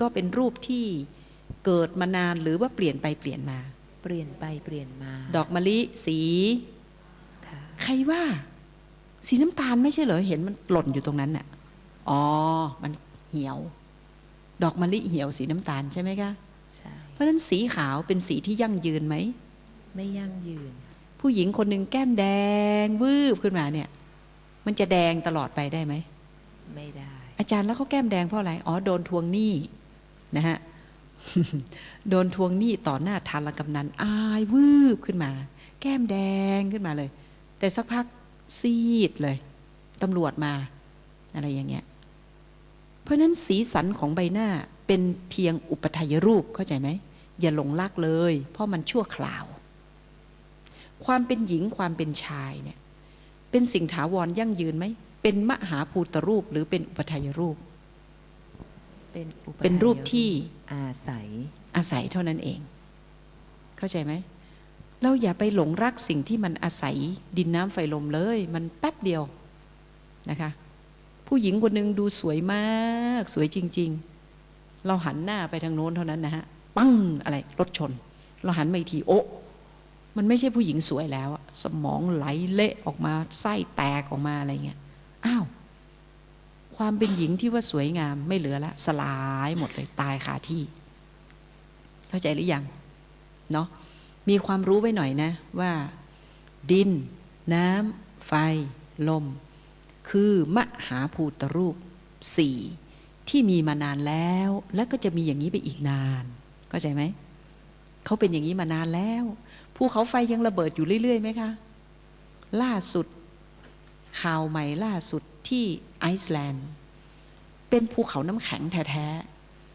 ก็เป็นรูปที่เกิดมานานหรือว่าเปลี่ยนไปเปลี่ยนมา เปลี่ยนไปเปลี่ยนมา ดอกมะลิสีค่ะใครว่า สีน้ำตาลไม่ใช่เหรอเห็นมันหล่นอยู่ตรงนั้นน่ะอ๋อ มันเหี่ยว ดอกมะลิเหี่ยวสีน้ำตาลใช่ไหมคะใช่เพราะฉะนั้นสีขาวเป็นสีที่ยั่งยืนไหมไม่ยั่งยืน ผู้หญิงคนหนึ่งแก้มแดง วืบขึ้นมาเนี่ย มันจะแดงตลอดไปได้ไหมไม่ได้ อาจารย์แล้วเขาแก้มแดงเพราะอะไรอ๋อโดนทวงหนี้ นะฮะโดนทวงหนี้ต่อหน้าทานละกำนันอายวืบขึ้นมา แก้มแดงขึ้นมาเลย แต่สักพักซีดเลยตำรวจมาอะไรอย่างเงี้ยเพราะนั้นสีสันของใบหน้าเป็นเพียงอุปทายรูปเข้าใจไหมอย่าหลงรักเลย เพราะมันชั่วคราว ความเป็นหญิงความเป็นชายเนี่ยเป็นสิ่งถาวรยั่งยืนไหมเป็นมหาภูตรูปหรือเป็นอุปทายรูป เป็นอุปเป็นรูปที่อาศัยอาศัยเท่านั้นเอง เข้าใจไหม เราอย่าไปหลงรักสิ่งที่มันอาศัยดินน้ำไฟลมเลย มันแป๊บเดียวนะคะ ผู้หญิงคนหนึ่งดูสวยมาก สวยจริง ๆ เราหันหน้าไปทางโน้นเท่านั้นนะฮะปั้งอะไรรถชน เราหันมาอีกทีโอะมันไม่ใช่ผู้หญิงสวยแล้วอะสมองไหลเละออกมาไส้แตกออกมาอะไรเงี้ยอ้าว ความเป็นหญิงที่ว่าสวยงามไม่เหลือละ สลายหมดเลยตายคาที่ เข้าใจหรือยังเนาะมีความรู้ไว้หน่อยนะว่า ดิน น้ำไฟ ลม คือมหาภูตรูปสี่ที่มีมานานแล้ว และก็จะมีอย่างนี้ไปอีกนานเข้าใจไหมเขาเป็นอย่างนี้มานานแล้วภูเขาไฟยังระเบิดอยู่เรื่อยๆไหมคะ ล่าสุดข่าวใหม่ล่าสุดที่ ไอซ์แลนด์ เป็นภูเขาน้ำแข็งแท้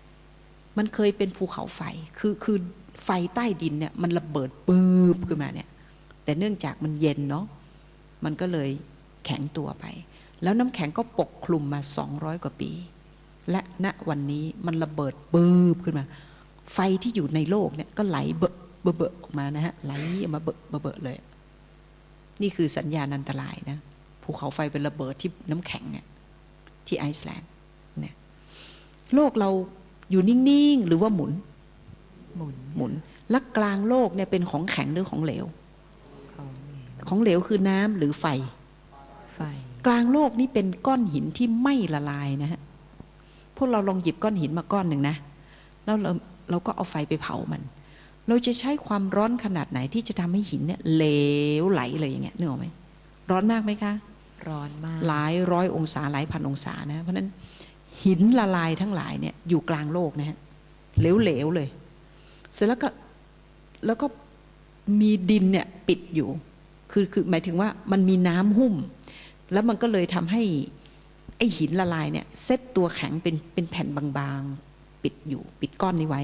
ๆ มันเคยเป็นภูเขาไฟ คือคือไฟใต้ดินเนี่ยมันระเบิดปื๊บขึ้นมาเนี่ย แต่เนื่องจากมันเย็นเนาะ มันก็เลยแข็งตัวไป แล้วน้ำแข็งก็ปกคลุมมา 200 กว่าปี และณวันนี้มันระเบิดปื๊บขึ้นมา ไฟที่อยู่ในโลกเนี่ยก็ไหลเบอะเบอะออกมานะฮะไหลออกมาเบอะเบอะเบอะเลย นี่คือสัญญาณอันตรายนะภูเขาไฟเป็นระเบิดที่น้ำแข็งเนี่ย ที่ไอซ์แลนด์เนี่ยโลกเราอยู่นิ่ง ๆ หรือว่าหมุน หมุนหมุน และกลางโลกเนี่ยเป็นของแข็งหรือของเหลว ของเหลวของเหลวคือน้ำหรือไฟ ไฟ กลางโลกนี่เป็นก้อนหินที่ไม่ละลายนะฮะ พวกเราลองหยิบก้อนหินมาก้อนหนึ่งนะ แล้วเราเราก็เอาไฟไปเผามัน เราจะใช้ความร้อนขนาดไหนที่จะทำให้หินเนี่ยเหลวไหลเลยอย่างเงี้ยนึกออกไหมร้อนมากไหมคะ ร้อนมาก หลายร้อยองศาหลายพันองศานะ เพราะนั้นหินละลายทั้งหลายเนี่ยอยู่กลางโลกนะฮะเหลวๆเลย เสร็จแล้วก็แล้วก็มีดินเนี่ยปิดอยู่ คือคือหมายถึงว่ามันมีน้ำหุ้ม แล้วมันก็เลยทำให้ไอหินละลายเนี่ยเซตตัวแข็งเป็นเป็นแผ่นบางๆ ปิดอยู่ ปิดก้อนนี้ไว้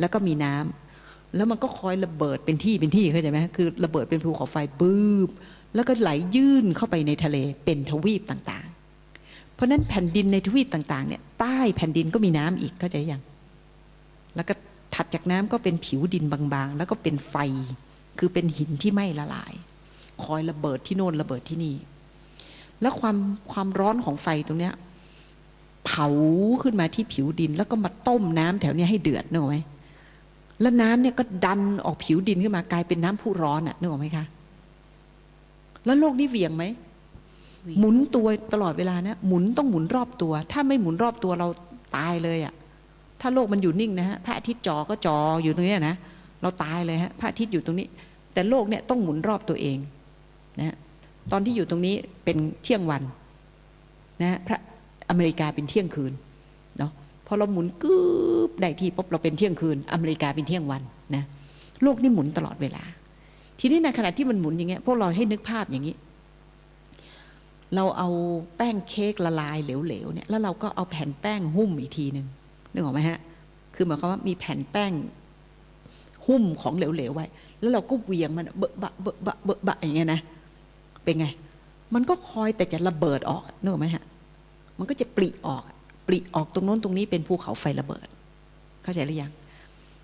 แล้วก็มีน้ำแล้วมันก็คอยระเบิดเป็นที่เป็นที่เข้าใจไหมคือระเบิดเป็นภูเขาไฟบืบ แล้วก็ไหลยื่นเข้าไปในทะเลเป็นทวีปต่างๆ เพราะนั้นแผ่นดินในทวีปต่างๆเนี่ยใต้แผ่นดินก็มีน้ำอีกเข้าใจยังแล้วก็ถัดจากน้ำก็เป็นผิวดินบางๆ แล้วก็เป็นไฟคือเป็นหินที่ไม่ละลาย คอยระเบิดที่โน่นระเบิดที่นี่ แล้วความความร้อนของไฟตรงเนี้ยเผาขึ้นมาที่ผิวดิน แล้วก็มาต้มน้ำแถวเนี้ยให้เดือดนึกออกไหมแล้วน้ำเนี่ยก็ดันออกผิวดินขึ้นมากลายเป็นน้ำพุร้อนอะนึกออกไหมคะ แล้วโลกนี้เหวี่ยงไหมหมุนตัวตลอดเวลานะหมุนต้องหมุนรอบตัว ถ้าไม่หมุนรอบตัวเราตายเลยอะ่ะ ถ้าโลกมันอยู่นิ่งนะฮะพระอาทิตย์จอก็จออยู่ตรงเนี้ยนะเราตายเลยฮะพระอาทิตย์อยู่ตรงนี้ แต่โลกเนี่ยต้องหมุนรอบตัวเองนะฮะตอนที่อยู่ตรงนี้เป็นเที่ยงวันนะฮะพระอเมริกาเป็นเที่ยงคืนเนาะพอเราหมุนกึบได้ที่ปุ๊บเราเป็นเที่ยงคืน อเมริกาเป็นเที่ยงวันนะโลกนี่หมุนตลอดเวลา ทีนี้ในขณะที่มันหมุนอย่างเงี้ยพวกเราให้นึกภาพอย่างนี้ เราเอาแป้งเค้กละลายเหลวๆเนี่ยแล้วเราก็เอาแผ่นแป้งหุ้มอีกทีหนึ่งนึกออกไหมฮะ คือหมายความว่ามีแผ่นแป้งหุ้มของเหลวๆไว้ แล้วเราก็เวียงมันเบอะบะเบอะบะเบะบะอย่างเงี้ยนะ เป็นไง มันก็คอยแต่จะระเบิดออกนึกออกไหมฮะ มันก็จะปริออก ปริออกตรงโน้นตรงนี้เป็นภูเขาไฟระเบิด เข้าใจหรือยัง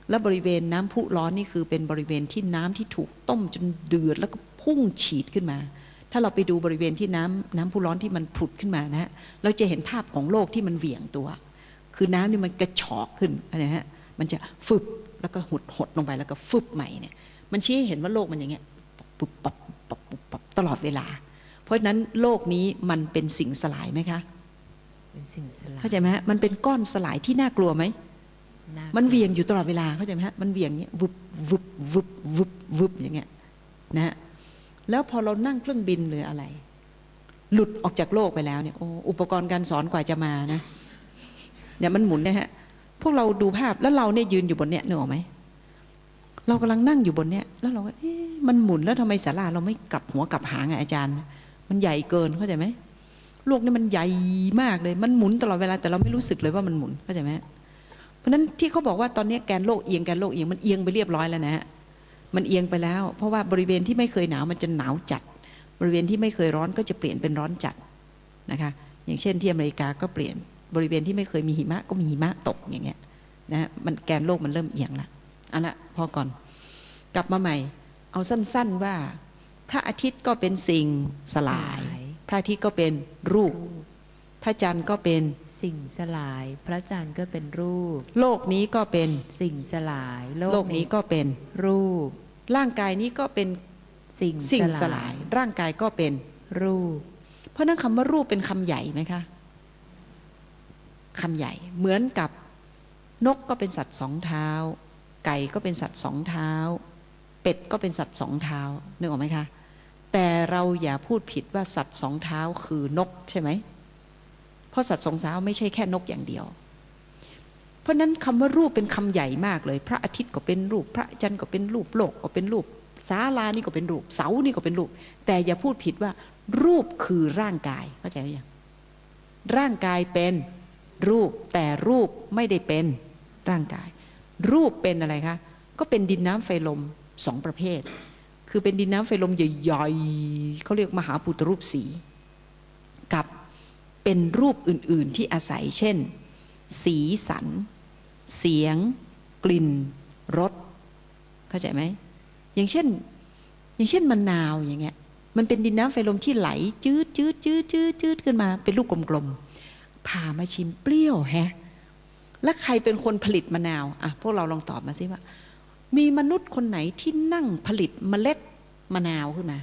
แล้วบริเวณน้ำพุร้อนนี่คือเป็นบริเวณที่น้ำที่ถูกต้มจนเดือดแล้วก็พุ่งฉีดขึ้นมา ถ้าเราไปดูบริเวณที่น้ำน้ำพุร้อนที่มันผุดขึ้นมานะฮะเราจะเห็นภาพของโลกที่มันเหวี่ยงตัว คือน้ำนี่มันกระชอกขึ้นอะไรฮะมันจะฟึบแล้วก็หดหดลงไปแล้วก็ฟึบใหม่เนี่ย มันชี้ให้เห็นว่าโลกมันอย่างเงี้ยปุ๊บปับปับปุ๊บปับตลอดเวลา เพราะฉะนั้นโลกนี้มันเป็นสิ่งสลายไหมคะเป็นสิ่งสลายเข้าใจไหมฮะมันเป็นก้อนสลายที่น่ากลัวไหมน่า มันเวียงอยู่ตลอดเวลาเข้าใจไหมฮะมันเวียงเนี้ยวุบวุบวุบวุบวุบอย่างเงี้ยนะฮะแล้วพอเรานั่งเครื่องบินหรืออะไร หลุดออกจากโลกไปแล้วเนี่ยโอ้อุปกรณ์การสอนกว่าจะมานะเนี่ยมันหมุนนี่ยฮะพวกเราดูภาพแล้วเราเนี่ยยืนอยู่บนเนี้ยนึกออกไหมเรากำลังนั่งอยู่บนเนี้ยแล้วเราก็เอ๊ะมันหมุนแล้วทำไมศาลาเราไม่กลับหัวกลับหางอะอาจารย์ มันใหญ่เกินเข้าใจไหมโลกนี่มันใหญ่มากเลย มันหมุนตลอดเวลาแต่เราไม่รู้สึกเลยว่ามันหมุนเข้าใจไหม เพราะฉะนั้นที่เขาบอกว่าตอนนี้แกนโลกเอียงแกนโลกเอียงมันเอียงไปเรียบร้อยแล้วนะฮะมันเอียงไปแล้ว เพราะว่าบริเวณที่ไม่เคยหนาวมันจะหนาวจัด บริเวณที่ไม่เคยร้อนก็จะเปลี่ยนเป็นร้อนจัดนะคะอย่างเช่นที่อเมริกาก็เปลี่ยนบริเวณที่ไม่เคยมีหิมะก็มีหิมะตกอย่างเงี้ยนะฮะมันแกนโลกมันเริ่มเอียงละเอาละพอก่อน กลับมาใหม่ เอาสั้น ๆว่า พระอาทิตย์ก็เป็นสิ่งสลาย พระอาทิตย์ก็เป็นรูป พระจันทร์ก็เป็นสิ่งสลาย พระจันทร์ก็เป็นรูป โลกนี้ก็เป็นสิ่งสลาย โลโลกนี้ก็เป็นรูป ร่างกายนี้ก็เป็นสิ่งสิ่งสสลาลายยร่างกายก็เป็นรูป เพราะฉะนั้นคำว่ารูปเป็นคำใหญ่ไหมคะคำใหญ่เหมือนกับนกก็เป็นสัตว์สองเท้า ไก่ก็เป็นสัตว์สองเท้า เป็ดก็เป็นสัตว์สองเท้านึกออกไหมคะ แต่เราอย่าพูดผิดว่าสัตว์สองเท้าคือนกใช่ไหมเพ ราะสัตว์สองเท้าไม่ใช่แค่นกอย่างเดียว เพราะฉะนั้นคำว่ารูปเป็นคำใหญ่มากเลย พระอาทิตย์ก็เป็นรูป พระจันทร์ก็เป็นรูปโลกก็เป็นรูปศาลานี่ก็เป็นรูป เสานี่ก็เป็นรูป แต่อย่าพูดผิดว่า รูปคือร่างกายเข้าใจหรือยังร่างกายเป็นรูปแต่รูปไม่ได้เป็นร่างกาย รูปเป็นอะไรคะก็เป็นดินน้ำไฟลมสองประเภท คือเป็นดินน้ำไฟลมใหญ่ๆเขาเรียกมหาปุตรูปสี กับ เป็นรูปอื่นๆที่อาศัยเช่น สีสัน เสียง กลิ่นรสเข้าใจไหมอย่างเช่น อย่างเช่นมะนาวอย่างเงี้ยมันเป็นดินน้ำไฟลมที่ไหล จืดจืดจืดจืดจืดขึ้นมา เป็นลูกกลมๆผ่ามาชิมเปรี้ยวแฮะแล้วใครเป็นคนผลิตมะนาวอะพวกเราลองตอบมาสิว่า มีมนุษย์คนไหนที่นั่งผลิตเมล็ดมะนาวขึ้นมา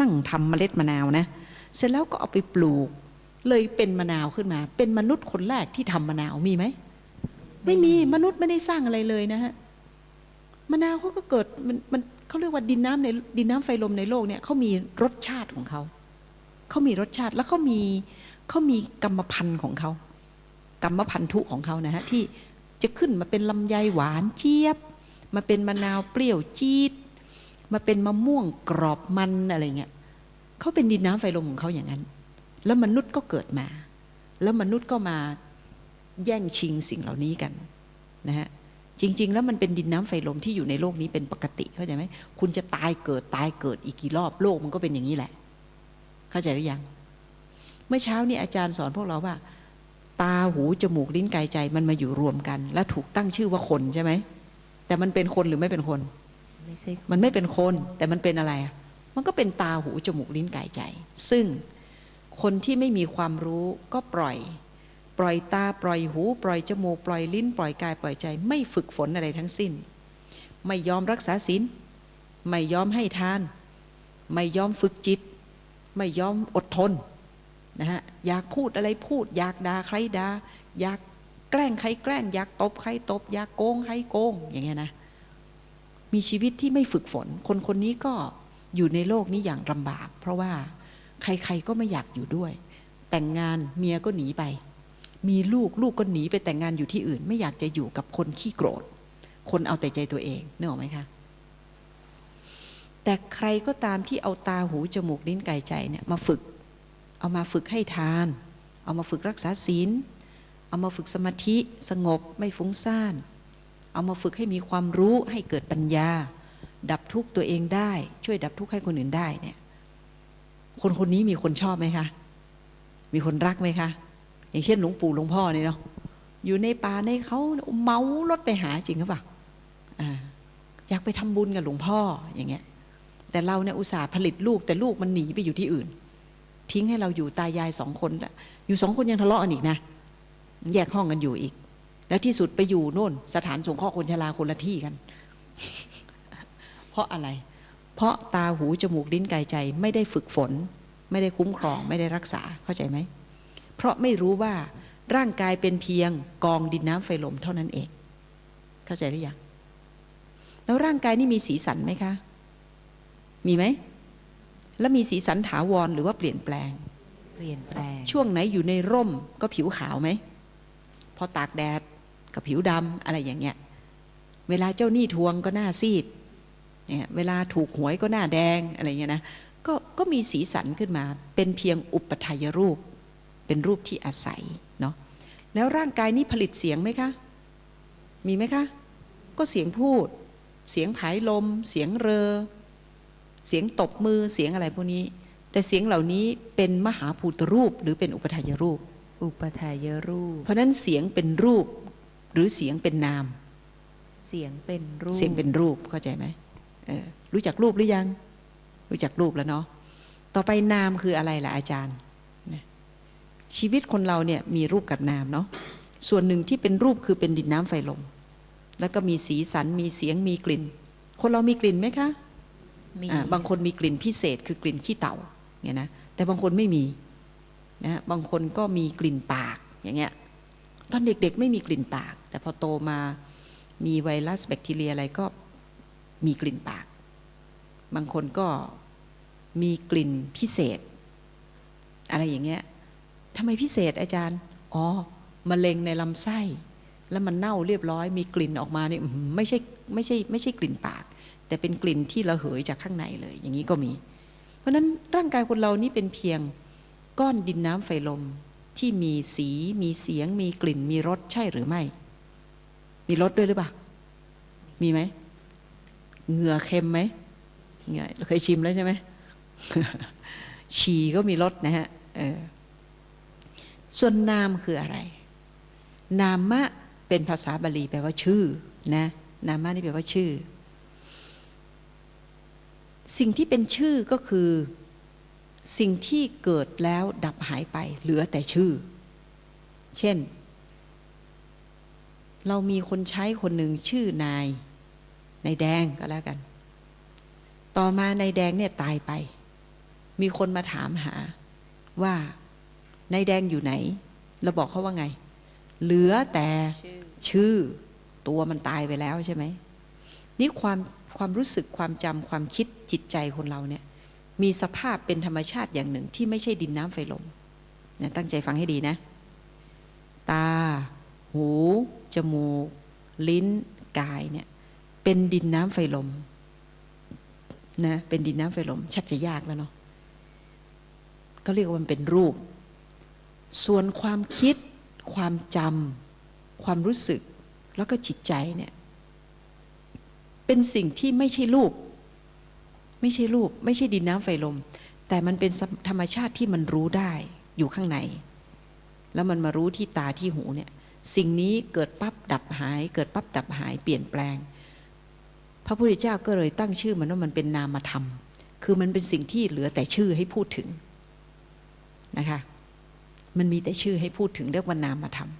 นั่งทำเมล็ดมะนาวนะ เสร็จแล้วก็เอาไปปลูก เลยเป็นมะนาวขึ้นมา เป็นมนุษย์คนแรกที่ทำมะนาวมีไหมไม่มีมนุษย์ไม่ได้สร้างอะไรเลยนะฮะมะนาวเขาก็เกิดมันมันเขาเรียกว่าดินน้ำในดินน้ำไฟลมในโลกเนี่ยเขามีรสชาติของเขาเขามีรสชาติแล้วเขามีเขามีกรรมพันธุ์ของเขากรรมพันธุของเขานะฮะที่จะขึ้นมาเป็นลำไยหวานเจี๊ยบ มาเป็นมะนาวเปรี้ยวจี๊ดมาเป็นมะม่วงกรอบมันอะไรเงี้ยเขาเป็นดินน้ำไฟลมของเขาอย่างนั้น แล้วมนุษย์ก็เกิดมา แล้วมนุษย์ก็มาแย่งชิงสิ่งเหล่านี้กันนะฮะจริง ๆ แล้วมันเป็นดินน้ำไฟลมที่อยู่ในโลกนี้เป็นปกติเข้าใจไหมคุณจะตายเกิดตายเกิดอีกกี่รอบโลกมันก็เป็นอย่างนี้แหละ เข้าใจหรือยัง เมื่อเช้านี้อาจารย์สอนพวกเราว่า ตาหูจมูกลิ้นกายใจมันมาอยู่รวมกัน และถูกตั้งชื่อว่าคนใช่ไหมแต่มันเป็นคนหรือไม่เป็นคนไม่ใช่มันไม่เป็นคน แต่มันเป็นอะไรอะมันก็เป็นตาหูจมูกลิ้นกายใจ ซึ่ง คนที่ไม่มีความรู้ก็ปล่อย ปล่อยตาปล่อยหูปล่อยจมูกปล่อยลิ้น ปล่อยกายปล่อยใจ ไม่ฝึกฝนอะไรทั้งสิ้น ไม่ยอมรักษาศีลไม่ยอมให้ทาน ไม่ยอมฝึกจิต ไม่ยอมอดทนนะฮะอยากพูดอะไรพูด อยากด่าใครด่าอยากแกล้งใครแกล้ง อยากตบใครตบ อยากโกงใครโกง อย่างเงี้ยนะมีชีวิตที่ไม่ฝึกฝน คนคนนี้ก็อยู่ในโลกนี้อย่างลำบาก เพราะว่า ใคร ๆ ก็ไม่อยากอยู่ด้วย แต่งงานเมียก็หนีไป มีลูกลูกก็หนีไปแต่งงานอยู่ที่อื่น ไม่อยากจะอยู่กับคนขี้โกรธ คนเอาแต่ใจตัวเองนึกออกไหมคะแต่ใครก็ตามที่เอาตาหูจมูกลิ้นกายใจเนี่ยมาฝึก เอามาฝึกให้ทาน เอามาฝึกรักษาศีล เอามาฝึกสมาธิสงบไม่ฟุ้งซ่าน เอามาฝึกให้มีความรู้ให้เกิดปัญญา ดับทุกข์ตัวเองได้ ช่วยดับทุกข์ให้คนอื่นได้เนี่ย คนคนนี้มีคนชอบไหมคะ มีคนรักไหมคะ อย่างเช่นหลวงปู่หลวงพ่อเนี่ยเนาะ อยู่ในป่าในเขาเมารถไปหาจริงหรือเปล่าอยากไปทำบุญกับหลวงพ่ออย่างเงี้ย แต่เราเนี่ยอุตส่าห์ผลิตลูก แต่ลูกมันหนีไปอยู่ที่อื่น ทิ้งให้เราอยู่ตายายสองคนละอยู่สองคนยังทะเลาะกันอีกนะ แยกห้องกันอยู่อีก แล้วที่สุดไปอยู่โน่น สถานสงเคราะห์คนชราคนละที่กัน เพราะอะไร เพราะตาหูจมูกลิ้นกายใจไม่ได้ฝึกฝน ไม่ได้คุ้มครองไม่ได้รักษาเข้าใจไหม เพราะไม่รู้ว่าร่างกายเป็นเพียงกองดินน้ำไฟลมเท่านั้นเอง เข้าใจหรือยังแล้วร่างกายนี่มีสีสันไหมคะ มีไหม แล้วมีสีสันถาวรหรือว่าเปลี่ยนแปลง เปลี่ยนแปลง ช่วงไหนอยู่ในร่มก็ผิวขาวไหม พอตากแดดก็ผิวดำอะไรอย่างเงี้ย เวลาเจ้าหนี้ทวงก็หน้าซีด เนี่ยเวลาถูกหวยก็หน้าแดงอะไรเงี้ยนะก็ก็มีสีสันขึ้นมา เป็นเพียงอุปทายรูป เป็นรูปที่อาศัยเนาะแล้วร่างกายนี้ผลิตเสียงไหมคะ มีไหมคะ ก็เสียงพูด เสียงผายลม เสียงเรอ เสียงตบมือเสียงอะไรพวกนี้ แต่เสียงเหล่านี้เป็นมหาภูตรูปหรือเป็นอุปทายรูป อุปทายรูป เพราะฉะนั้นเสียงเป็นรูป หรือเสียงเป็นนาม เสียงเป็นรูป เสียงเป็นรูปเข้าใจไหมเออ รู้จักรูปหรือยัง รู้จักรูปแล้วเนาะต่อไปนามคืออะไรล่ะอาจารย์นะชีวิตคนเราเนี่ยมีรูปกับนามเนาะส่วนหนึ่งที่เป็นรูปคือเป็นดินน้ำไฟลม แล้วก็มีสีสันมีเสียงมีกลิ่น คนเรามีกลิ่นไหมคะมีอ่าบางคนมีกลิ่นพิเศษคือกลิ่นขี้เต่าเนี่ยนะแต่บางคนไม่มีนะบางคนก็มีกลิ่นปากอย่างเงี้ยตอนเด็กๆ ไม่มีกลิ่นปาก แต่พอโตมามีไวรัสแบคทีเรียอะไรก็ มีกลิ่นปาก บางคนก็มีกลิ่นพิเศษ อะไรอย่างเงี้ยทำไมพิเศษอาจารย์ อ๋อมะเร็งในลำไส้ แล้วมันเน่าเรียบร้อย มีกลิ่นออกมาเนี่ยไม่ใช่ไม่ใช่ไม่ใช่กลิ่นปาก แต่เป็นกลิ่นที่ระเหยจากข้างในเลย อย่างนี้ก็มี เพราะฉะนั้นร่างกายคนเรานี่เป็นเพียงก้อนดินน้ำไฟลมที่มีสีมีเสียง มีกลิ่น มีรสใช่หรือไม่ มีรสด้วยหรือเปล่า มีไหม เหงื่อเค็มไหมเงื่อเคยชิมแล้วใช่ไหมฉี่ก็มีรสนะฮะเออส่วนนามคืออะไร นามะเป็นภาษาบาลีแปลว่าชื่อนะนามะนี่แปลว่าชื่อ สิ่งที่เป็นชื่อก็คือ สิ่งที่เกิดแล้วดับหายไป เหลือแต่ชื่อ เช่น เรามีคนใช้คนหนึ่งชื่อนาย นายแดงก็แล้วกัน ต่อมานายแดงเนี่ยตายไป มีคนมาถามหาว่านายแดงอยู่ไหน เราบอกเขาว่าไง เหลือแต่ชื่อตัวมันตายไปแล้วใช่ไหม นี่ความความรู้สึกความจำความคิดจิตใจคนเราเนี่ย มีสภาพเป็นธรรมชาติอย่างหนึ่งที่ไม่ใช่ดินน้ำไฟลมนี่ตั้งใจฟังให้ดีนะ ตา หู จมูก ลิ้น กายเนี่ย เป็นดินน้ำไฟลมนะเป็นดินน้ำไฟลม ชักจะยากแล้วเนาะก็เรียกว่ามันเป็นรูป ส่วนความคิด ความจำความรู้สึก แล้วก็จิตใจเนี่ยเป็นสิ่งที่ไม่ใช่รูป ไม่ใช่รูป ไม่ใช่ดินน้ำไฟลม แต่มันเป็นธรรมชาติที่มันรู้ได้อยู่ข้างใน แล้วมันมารู้ที่ตาที่หูเนี่ยสิ่งนี้เกิดปั๊บดับหาย เกิดปั๊บดับหายเปลี่ยนแปลง พระพุทธเจ้าก็เลยตั้งชื่อมันว่ามันเป็นนามธรรม คือมันเป็นสิ่งที่เหลือแต่ชื่อให้พูดถึงนะคะ มันมีแต่ชื่อให้พูดถึงเรียกว่านามธรรม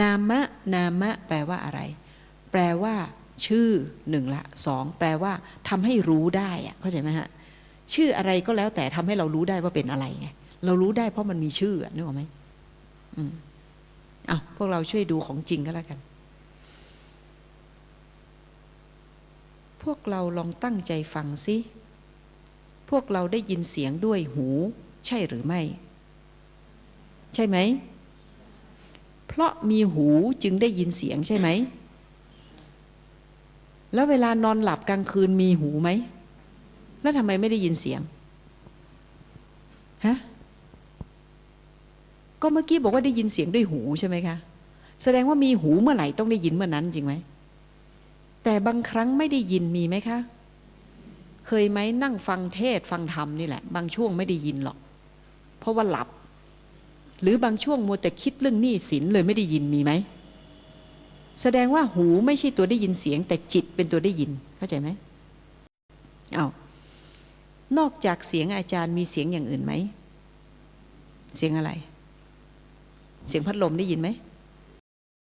นามะนามะแปลว่าอะไร แปลว่า ชื่อหนึ่งละสองแปลว่าทำให้รู้ได้อะเข้าใจไหมฮะชื่ออะไรก็แล้วแต่ทำให้เรารู้ได้ว่าเป็นอะไรไงเรารู้ได้เพราะมันมีชื่ออะนึกออกไหมอืมเอาพวกเราช่วยดูของจริงก็แล้วกัน วกเราลองตั้งใจฟังสิ พวกเราได้ยินเสียงด้วยหู ใช่หรือไม่ ใช่ไหม เพราะมีหูจึงได้ยินเสียงใช่ไหม แล้วเวลานอนหลับกลางคืนมีหูไหม แล้วทำไมไม่ได้ยินเสียง ฮะ ก็เมื่อกี้บอกว่าได้ยินเสียงด้วยหูใช่ไหมคะ แสดงว่ามีหูเมื่อไหร่ต้องได้ยินเมื่อนั้นจริงไหม แต่บางครั้งไม่ได้ยินมีไหมคะ เคยไหมนั่งฟังเทศฟังธรรมนี่แหละ บางช่วงไม่ได้ยินหรอก เพราะว่าหลับ หรือบางช่วงมัวแต่คิดเรื่องหนี้สินเลยไม่ได้ยินมีไหม แสดงว่าหูไม่ใช่ตัวได้ยินเสียง แต่จิตเป็นตัวได้ยินเข้าใจไหมเอานอกจากเสียงอาจารย์มีเสียงอย่างอื่นไหม เสียงอะไร เสียงพัดลมได้ยินไหม